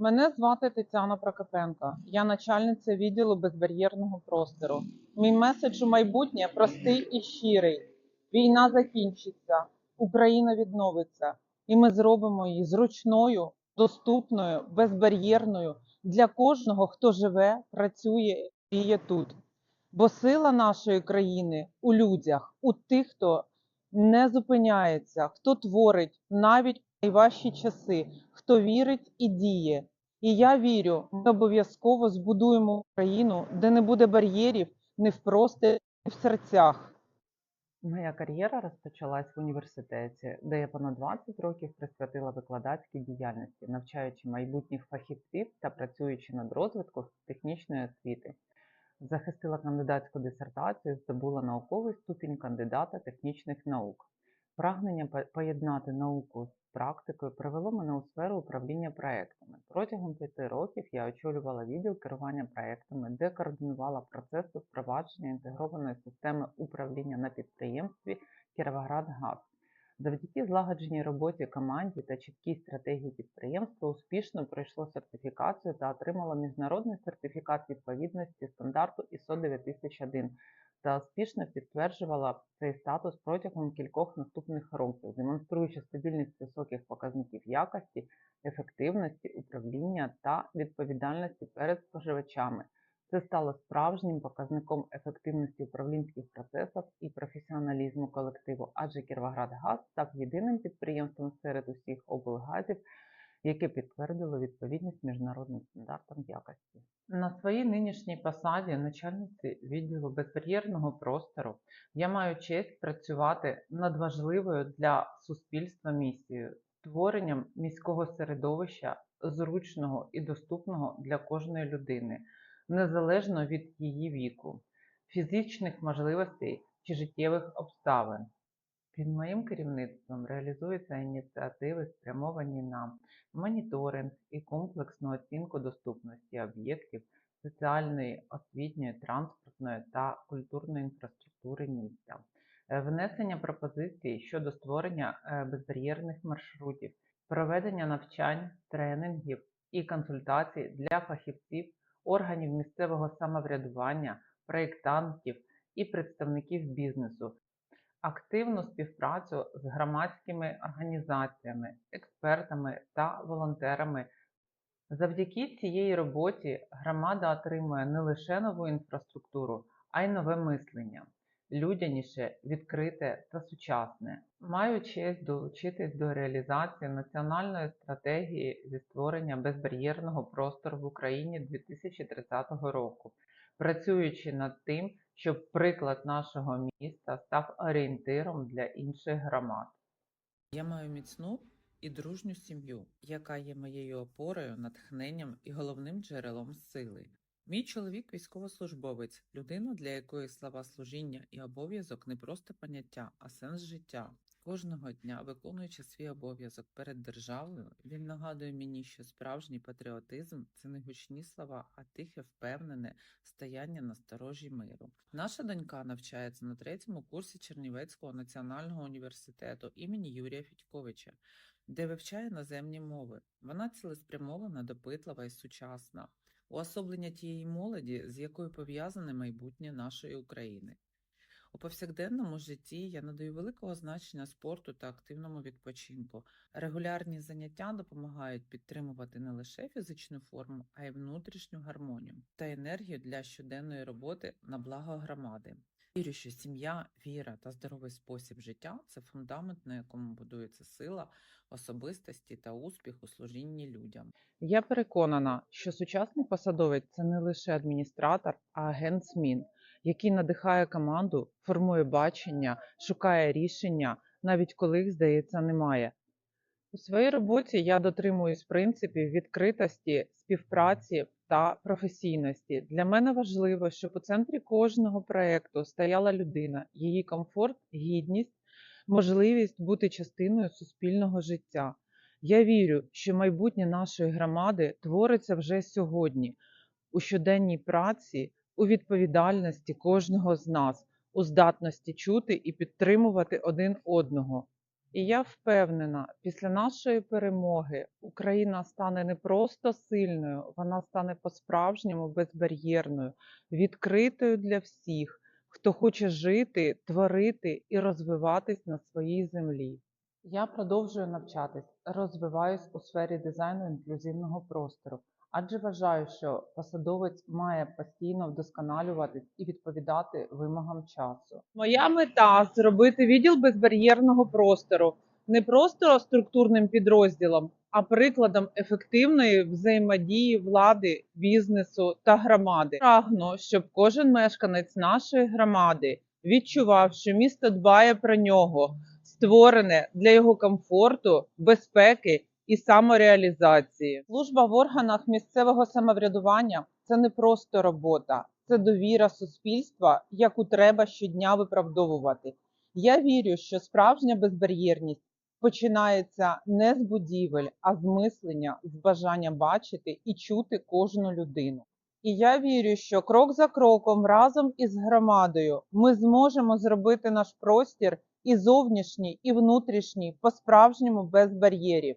Мене звати Тетяна Прокопенко. Я начальниця відділу безбар'єрного простору. Мій меседж у майбутнє простий і щирий. Війна закінчиться, Україна відновиться, і ми зробимо її зручною, доступною, безбар'єрною для кожного, хто живе, працює і діє тут. Бо сила нашої країни у людях, у тих, хто не зупиняється, хто творить навіть найважчі часи, хто вірить і діє. І я вірю, ми обов'язково збудуємо Україну, де не буде бар'єрів просторі, ні в серцях. Моя кар'єра розпочалась в університеті, де я понад 20 років присвятила викладацькій діяльності, навчаючи майбутніх фахівців та працюючи над розвитком технічної освіти. Захистила кандидатську дисертацію, здобула науковий ступінь кандидата технічних наук. Прагнення поєднати науку з практикою привело мене у сферу управління проектами. Протягом п'яти років я очолювала відділ керування проектами, де координувала процеси впровадження інтегрованої системи управління на підприємстві Кіровоградгаз. Завдяки злагодженій роботі команді та чіткій стратегії підприємства успішно пройшло сертифікацію та отримало міжнародний сертифікат відповідності стандарту ISO 9001 та успішно підтверджувала цей статус протягом кількох наступних років, демонструючи стабільність високих показників якості, ефективності, управління та відповідальності перед споживачами. Це стало справжнім показником ефективності управлінських процесів і професіоналізму колективу, адже Кіровоградгаз став єдиним підприємством серед усіх облгазів, яке підтвердило відповідність міжнародним стандартам якості. На своїй нинішній посаді начальниці відділу безбар'єрного простору я маю честь працювати над важливою для суспільства місією створенням міського середовища зручного і доступного для кожної людини, незалежно від її віку, фізичних можливостей чи життєвих обставин. Під моїм керівництвом реалізуються ініціативи, спрямовані на моніторинг і комплексну оцінку доступності об'єктів соціальної, освітньої, транспортної та культурної інфраструктури міста, е, внесення пропозицій щодо створення е, безбар'єрних маршрутів, проведення навчань, тренінгів і консультацій для фахівців, органів місцевого самоврядування, проєктантів і представників бізнесу активну співпрацю з громадськими організаціями, експертами та волонтерами. Завдяки цієї роботі громада отримує не лише нову інфраструктуру, а й нове мислення, людяніше, відкрите та сучасне. Маю честь долучитись до реалізації національної стратегії зі створення безбар'єрного простору в Україні 2030 року, працюючи над тим, щоб приклад нашого міста став орієнтиром для інших громад. Я маю міцну і дружню сім'ю, яка є моєю опорою, натхненням і головним джерелом сили. Мій чоловік військовослужбовець, людина, для якої слова служіння і обов'язок не просто поняття, а сенс життя. Кожного дня, виконуючи свій обов'язок перед державою, він нагадує мені, що справжній патріотизм це не гучні слова, а тихе, впевнене стояння на сторожі миру. Наша донька навчається на третьому курсі Чернівецького національного університету імені Юрія Федьковича, де вивчає іноземні мови. Вона цілеспрямована, допитлива і сучасна, уособлення тієї молоді, з якою пов'язане майбутнє нашої України. У повсякденному житті я надаю великого значення спорту та активному відпочинку. Регулярні заняття допомагають підтримувати не лише фізичну форму, а й внутрішню гармонію та енергію для щоденної роботи на благо громади. Вірю, що сім'я, віра та здоровий спосіб життя це фундамент, на якому будується сила, особистості та успіх у служінні людям. Я переконана, що сучасний посадовець це не лише адміністратор, а агент змін, який надихає команду, формує бачення, шукає рішення, навіть коли їх, здається, немає. У своїй роботі я дотримуюсь принципів відкритості, співпраці та професійності. Для мене важливо, щоб у центрі кожного проєкту стояла людина, її комфорт, гідність, можливість бути частиною суспільного життя. Я вірю, що майбутнє нашої громади твориться вже сьогодні, у щоденній праці, у відповідальності кожного з нас, у здатності чути і підтримувати один одного. І я впевнена, після нашої перемоги Україна стане не просто сильною, вона стане по-справжньому безбар'єрною, відкритою для всіх, хто хоче жити, творити і розвиватись на своїй землі. Я продовжую навчатись, розвиваюсь у сфері дизайну інклюзивного простору, адже вважаю, що посадовець має постійно вдосконалюватись і відповідати вимогам часу. Моя мета зробити відділ безбар'єрного простору не просто структурним підрозділом, а прикладом ефективної взаємодії влади, бізнесу та громади. Прагну, щоб кожен мешканець нашої громади відчував, що місто дбає про нього, створене для його комфорту, безпеки і самореалізації. Служба в органах місцевого самоврядування це не просто робота, це довіра суспільства, яку треба щодня виправдовувати. Я вірю, що справжня безбар'єрність починається не з будівель, а з мислення, з бажання бачити і чути кожну людину. І я вірю, що крок за кроком, разом із громадою, ми зможемо зробити наш простір і зовнішній, і внутрішній по-справжньому без бар'єрів.